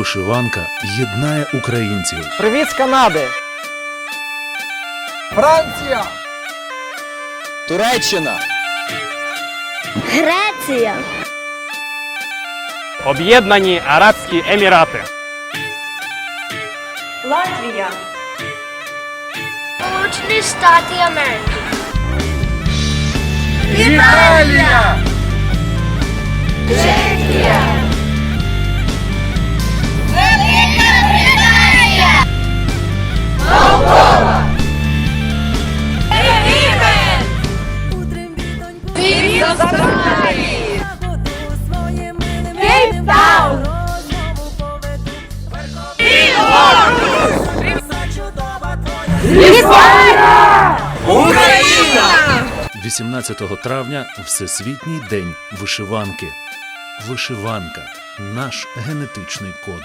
Вишиванка єднає українців. Привіт з Канади! Франція! Туреччина, Греція, Об'єднані Арабські Емірати. Латвія, Сполучені Штати Америки, Австралії, Кейптаун, Україна! 18 травня Всесвітній день вишиванки. Вишиванка наш генетичний код.